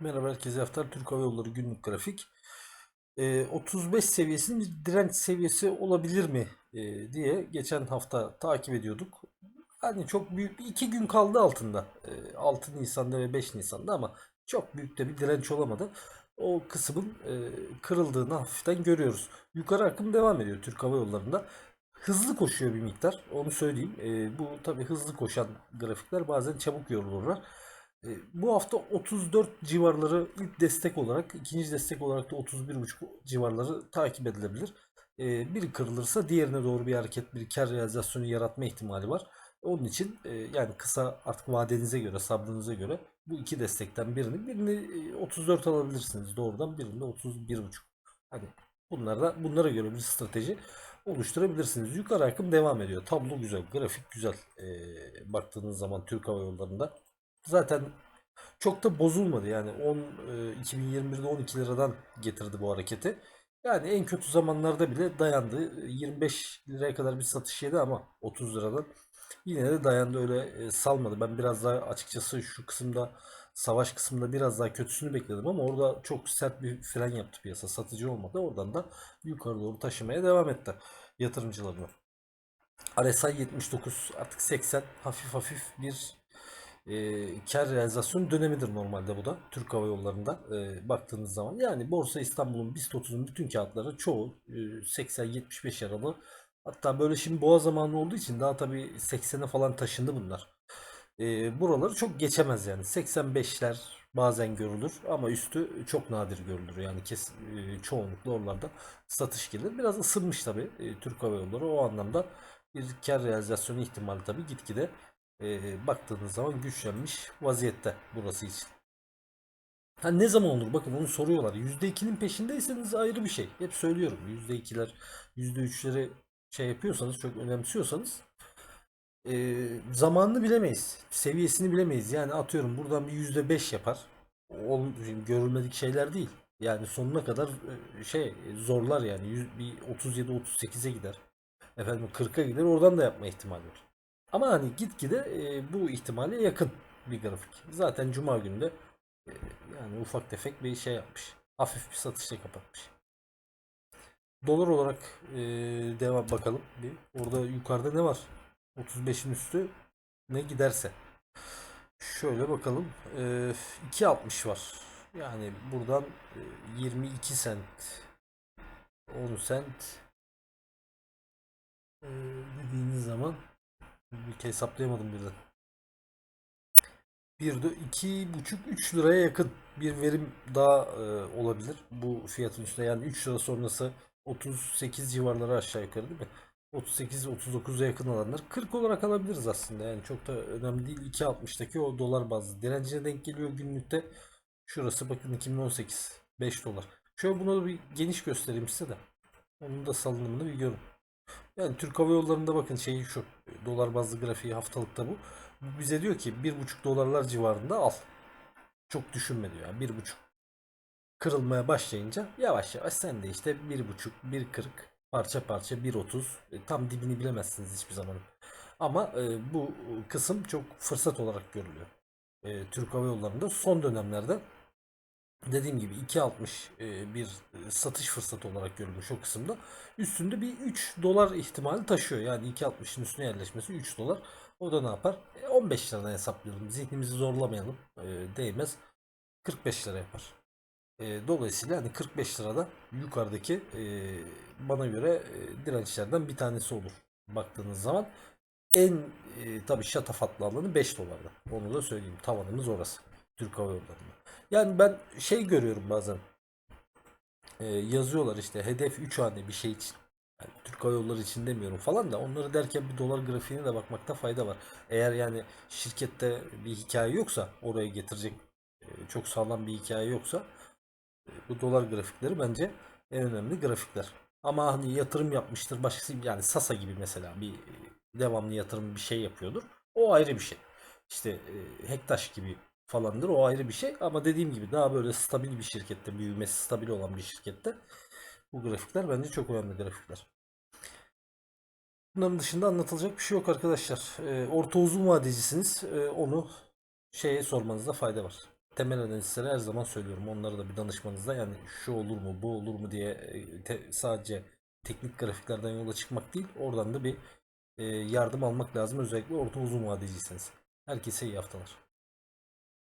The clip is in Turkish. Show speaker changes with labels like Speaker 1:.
Speaker 1: Merhaba herkese hafta Türk Hava Yolları günlük grafik. Ee, 35 seviyesinin bir direnç seviyesi olabilir mi ee, diye geçen hafta takip ediyorduk. Hani çok büyük iki gün kaldı altında. Ee, 6 Nisan'da ve 5 Nisan'da ama çok büyük de bir direnç olamadı. O kısmın e, kırıldığını hafiften görüyoruz. Yukarı akım devam ediyor Türk Hava Yolları'nda. Hızlı koşuyor bir miktar. Onu söyleyeyim. Ee, bu tabii hızlı koşan grafikler bazen çabuk yorulurlar. E, Bu hafta 34 civarları ilk destek olarak, ikinci destek olarak da 31,5 civarları takip edilebilir. E, Biri kırılırsa diğerine doğru bir hareket, bir kar realizasyonu yaratma ihtimali var. Onun için e, yani kısa artık vadenize göre, sabrınıza göre bu iki destekten birini, birini e, 34 alabilirsiniz doğrudan, birini de 31,5. Hani bunlarda bunlara göre bir strateji oluşturabilirsiniz. Yukarı akım devam ediyor. Tablo güzel, grafik güzel. E, baktığınız zaman Türk Hava Yolları'nda zaten çok da bozulmadı. Yani 10 e, 2021'de 12 liradan getirdi bu hareketi. Yani en kötü zamanlarda bile dayandı. 25 liraya kadar bir satış yedi ama 30 liradan yine de dayandı öyle e, salmadı. Ben biraz daha açıkçası şu kısımda savaş kısmında biraz daha kötüsünü bekledim ama orada çok sert bir fren yaptı piyasa. Satıcı olmadı. Oradan da yukarı doğru taşımaya devam etti yatırımcılarını. RSI 79 artık 80 hafif hafif bir e, kar realizasyon dönemidir normalde bu da Türk Hava Yolları'nda e, baktığınız zaman. Yani Borsa İstanbul'un BIST 30'un bütün kağıtları çoğu e, 80-75 aralı. Hatta böyle şimdi boğa zamanı olduğu için daha tabii 80'e falan taşındı bunlar. E, buraları çok geçemez yani. 85'ler bazen görülür ama üstü çok nadir görülür. Yani kes, e, çoğunlukla oralarda satış gelir. Biraz ısınmış tabii e, Türk Hava Yolları o anlamda bir kar realizasyonu ihtimali tabii gitgide e, baktığınız zaman güçlenmiş vaziyette burası için. Ha ne zaman olur? Bakın onu soruyorlar. %2'nin peşindeyseniz ayrı bir şey. Hep söylüyorum. %2'ler, %3'leri şey yapıyorsanız, çok önemsiyorsanız e, zamanını bilemeyiz. Seviyesini bilemeyiz. Yani atıyorum buradan bir %5 yapar. O görülmedik şeyler değil. Yani sonuna kadar e, şey zorlar yani. Yüz- Bir 37-38'e gider. Efendim 40'a gider. Oradan da yapma ihtimali var. Ama hani gitgide e, bu ihtimale yakın bir grafik. Zaten cuma günü de e, yani ufak tefek bir şey yapmış. Hafif bir satışla kapatmış. Dolar olarak e, devam bakalım bir. Orada yukarıda ne var? 35'in üstü ne giderse. Şöyle bakalım. E, 2.60 var. Yani buradan e, 22 sent 10 sent e, dediğiniz zaman bir hesaplayamadım birden. Bir de iki buçuk üç liraya yakın bir verim daha e, olabilir bu fiyatın üstünde. Yani 3 lira sonrası 38 civarları aşağı yukarı değil mi? 38-39'a yakın alanlar 40 olarak alabiliriz aslında. Yani çok da önemli değil. 2.60'daki o dolar bazlı. Direncine denk geliyor günlükte. Şurası bakın 2018 5 dolar. Şöyle bunu bir geniş göstereyim size de. Onun da salınımını bir görün yani Türk Hava Yolları'nda bakın şeyi şu dolar bazlı grafiği haftalıkta bu. Bu bize diyor ki 1,5 dolarlar civarında al. Çok düşünme diyor. Yani 1,5 kırılmaya başlayınca yavaş yavaş sen de işte 1,5 1,40 parça parça 1,30 E, tam dibini bilemezsiniz hiçbir zaman. Ama e, bu kısım çok fırsat olarak görülüyor. E, Türk Hava Yolları'nda son dönemlerde dediğim gibi 2.60 e, bir e, satış fırsatı olarak görülmüş o kısımda. Üstünde bir 3 dolar ihtimali taşıyor. Yani 2.60'ın üstüne yerleşmesi 3 dolar. O da ne yapar? E, 15 liradan hesaplayalım. Zihnimizi zorlamayalım. E, Değmez. 45 lira yapar. E, Dolayısıyla hani 45 lirada yukarıdaki e, bana göre e, dirençlerden bir tanesi olur. Baktığınız zaman en e, tabii şatafatlı alanı 5 dolarda. Onu da söyleyeyim. Tavanımız orası. Türk Hava Yolları'nda. Yani ben şey görüyorum bazen. Ee, yazıyorlar işte hedef 3 hane bir şey için. Yani Türk Hava Yolları için demiyorum falan da onları derken bir dolar grafiğine de bakmakta fayda var. Eğer yani şirkette bir hikaye yoksa oraya getirecek e, çok sağlam bir hikaye yoksa e, bu dolar grafikleri bence en önemli grafikler. Ama hani yatırım yapmıştır başkası yani Sasa gibi mesela bir e, devamlı yatırım bir şey yapıyordur. O ayrı bir şey. İşte e, Hektaş gibi falandır o ayrı bir şey ama dediğim gibi daha böyle stabil bir şirkette büyümesi stabil olan bir şirkette bu grafikler bence çok önemli grafikler. Bunların dışında anlatılacak bir şey yok arkadaşlar. Ee, orta uzun vadecisiniz. Ee, onu şeye sormanızda fayda var. temel analizleri her zaman söylüyorum. Onlara da bir danışmanızda yani şu olur mu bu olur mu diye e, te- sadece teknik grafiklerden yola çıkmak değil. Oradan da bir e, yardım almak lazım. Özellikle orta uzun vadeciyseniz. Herkese iyi haftalar.